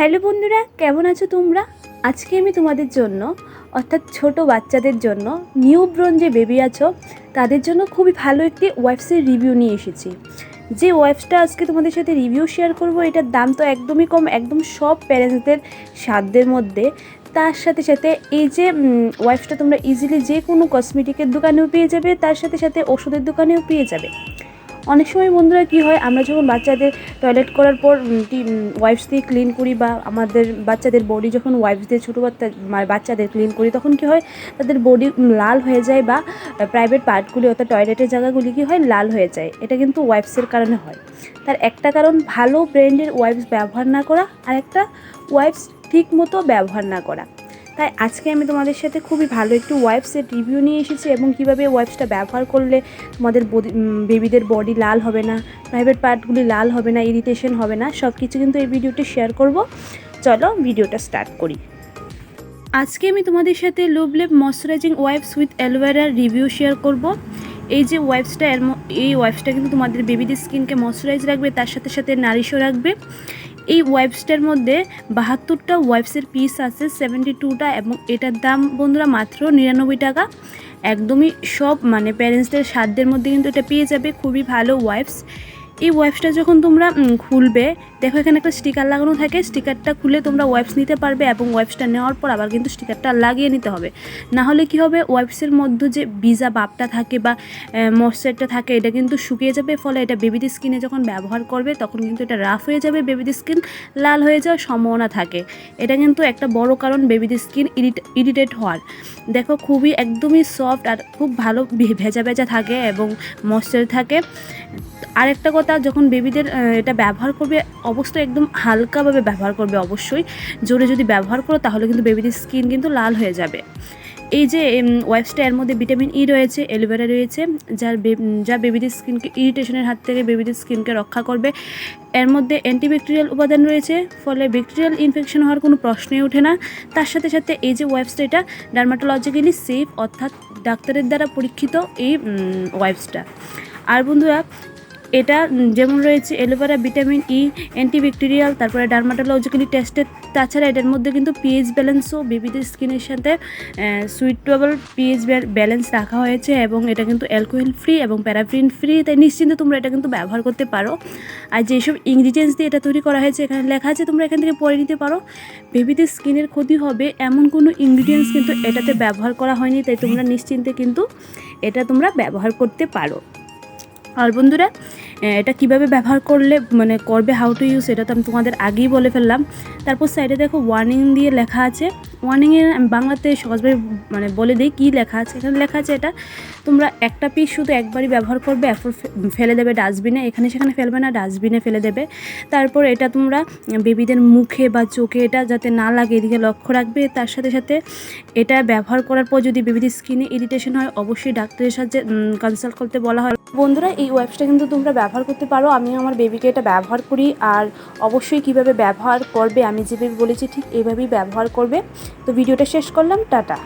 Hello বন্ধুরা, কেমন আছো তোমরা? আজকে আমি তোমাদের জন্য, অর্থাৎ ছোট বাচ্চাদের জন্য নিউ ব্রন যে বেবি আছো, তাদের জন্য খুবই ভালো একটি ওয়েবসের রিভিউ নিয়ে এসেছি। যে ওয়েবসটা আজকে তোমাদের সাথে রিভিউ শেয়ার করব, এটার দাম তো একদমই কম, একদম সব প্যারেন্টসদের সাধ্যের মধ্যে। তার সাথে সাথে এই যে ওয়েবসটা তোমরা ইজিলি যে কোনো কসমেটিকের দোকানেও পেয়ে যাবে, তার সাথে সাথে ওষুধের দোকানেও পেয়ে যাবে। অনেক সময় বন্ধুরা কী হয়, আমরা যখন বাচ্চাদের টয়লেট করার পর ওয়াইপস দিয়ে ক্লিন করি বা আমাদের বাচ্চাদের বডি যখন ওয়াইপস দিয়ে ছোটো বাচ্চা মানে বাচ্চাদের ক্লিন করি, তখন কী হয়, তাদের বডি লাল হয়ে যায় বা প্রাইভেট পার্টগুলি অর্থাৎ টয়লেটের জায়গাগুলি কী হয়, লাল হয়ে যায়। এটা কিন্তু ওয়াইপসের কারণে হয়। তার একটা কারণ, ভালো ব্র্যান্ডের ওয়াইপস ব্যবহার না করা, আর একটা ওয়াইপস ঠিক মতো ব্যবহার না করা। তাই আজকে আমি তোমাদের সাথে খুবই ভালো একটু ওয়াইপসের রিভিউ নিয়ে এসেছি এবং কীভাবে ওয়াইপসটা ব্যবহার করলে তোমাদের বেবিদের বডি লাল হবে না প্রাইভেট পার্টগুলি লাল হবে না ইরিটেশন হবে না সব কিছু কিন্তু এই ভিডিওতে শেয়ার করব। চলো ভিডিওটা স্টার্ট করি। আজকে আমি তোমাদের সাথে লোবলেপ ময়শ্চারাইজিং ওয়াইপস উইথ অ্যালোভেরার রিভিউ শেয়ার করব। এই যে ওয়াইপসটা এই ওয়াইপসটা কিন্তু তোমাদের বেবিদের স্কিনকে ময়শ্চারাইজ রাখবে, তার সাথে সাথে নারিশও রাখবে। এই ওয়েবসটার মধ্যে বাহাত্তরটা ওয়েবসের পিস আছে সেভেন্টি টুটা এবং এটার দাম বন্ধুরা মাত্র নিরানব্বই টাকা। একদমই সব মানে প্যারেন্টসদের সাধ্যের মধ্যে কিন্তু এটা পেয়ে যাবে। খুবই ভালো ওয়েবস এই ওয়েবসটা যখন তোমরা খুলবে, দেখো এখানে একটা স্টিকার লাগানো থাকে। স্টিকারটা খুলে তোমরা ওয়েবস নিতে পারবে এবং ওয়েবসটা নেওয়ার পর আবার কিন্তু স্টিকারটা লাগিয়ে নিতে হবে। না হলে কি হবে ওয়েবসের মধ্যে যে ভিজা বাপটা থাকে বা ময়শ্চারটা থাকে, এটা কিন্তু শুকিয়ে যাবে। ফলে এটা বেবিদের স্কিনে যখন ব্যবহার করবে, তখন কিন্তু এটা রাফ হয়ে যাবে বেবিদের স্কিন লাল হয়ে যাওয়ার সম্ভাবনা থাকে। এটা কিন্তু একটা বড় কারণ বেবিদের স্কিন ইরিটেট হওয়ার। দেখো খুবই একদমই সফট আর খুব ভালো ভেজা ভেজা থাকে এবং ময়শ্চার থাকে। আরেকটা কথা যখন বেবিদের এটা ব্যবহার করবে অবশ্যই একদম হালকাভাবে ব্যবহার করবে অবশ্যই। জোরে যদি ব্যবহার করো, তাহলে কিন্তু বেবিদের স্কিন কিন্তু লাল হয়ে যাবে। এই যে ওয়েবসটা এর মধ্যে ভিটামিন ই রয়েছে এলোভেরা রয়েছে, যার যা বেবিদের স্কিনকে, ইরিটেশনের হাত থেকে বেবিদের স্কিনকে রক্ষা করবে। এর মধ্যে অ্যান্টিব্যাকটেরিয়াল উপাদান রয়েছে, ফলে ব্যাকটেরিয়াল ইনফেকশন হওয়ার কোনো প্রশ্নই ওঠে না। তার সাথে সাথে এই যে ওয়েবসটা এটা ডার্মাটোলজিক্যালি সেফ, অর্থাৎ ডাক্তারের দ্বারা পরীক্ষিত এই ওয়েবসটা আর বন্ধুরা এটা যেমন রয়েছে aloe vera vitamin E antibacterial তারপরে ডার্মাটোলজিক্যালি টেস্টেড তাছাড়া এটার মধ্যে কিন্তু পিএইচ ব্যালেন্সও বেবিদের স্কিনের সাথে সুইটেবল পিএইচ ব্যালেন্স রাখা হয়েছে এবং এটা কিন্তু অ্যালকোহল ফ্রি এবং প্যারাফিন ফ্রি তাই নিশ্চিন্তে তোমরা এটা কিন্তু ব্যবহার করতে পারো। আর যেসব ইনগ্রিডিয়েন্টস দিয়ে এটা তৈরি করা হয়েছে, এখানে লেখা আছে, তোমরা এখান থেকে পড়ে নিতে পারো। বেবিদের স্কিনের ক্ষতি হবে এমন কোনো ইনগ্রিডিয়েন্টস কিন্তু এটাতে ব্যবহার করা হয়নি, তাই তোমরা নিশ্চিন্তে কিন্তু এটা তোমরা ব্যবহার করতে পারো। আর বন্ধুরা এটা কীভাবে ব্যবহার করলে মানে করবে হাউ টু ইউজ এটা তো আমি তোমাদের আগেই বলে ফেললাম। তারপর সাইডে দেখো ওয়ার্নিং দিয়ে লেখা আছে। ওয়ার্নিংয়ে আমি বাংলাতে সহজভাবে মানে বলে দিই কী লেখা আছে। এখানে লেখা আছে এটা, তোমরা একটা পিস শুধু একবারই ব্যবহার করবে এরপর ফেলে দেবে ডাস্টবিনে এখানে সেখানে ফেলবে না ডাস্টবিনে ফেলে দেবে। তারপর এটা তোমরা বেবিদের মুখে বা চোখে এটা যাতে না লাগে, এদিকে লক্ষ্য রাখবে। তার সাথে সাথে এটা ব্যবহার করার পর যদি বেবিদের স্কিনে ইরিটেশন হয়, অবশ্যই ডাক্তারের সাথে কনসাল্ট করতে বলা হয়। বন্ধুরা, এই ওয়েবসটা কিন্তু তোমরা ব্যবহার করতে পারো। আমি আমার বেবিকে এটা ব্যবহার করি। আর অবশ্যই কীভাবে ব্যবহার করবে, আমি যেভাবে বলেছি ঠিক এভাবেই ব্যবহার করবে। তো ভিডিওটা শেষ করলাম, টাটা।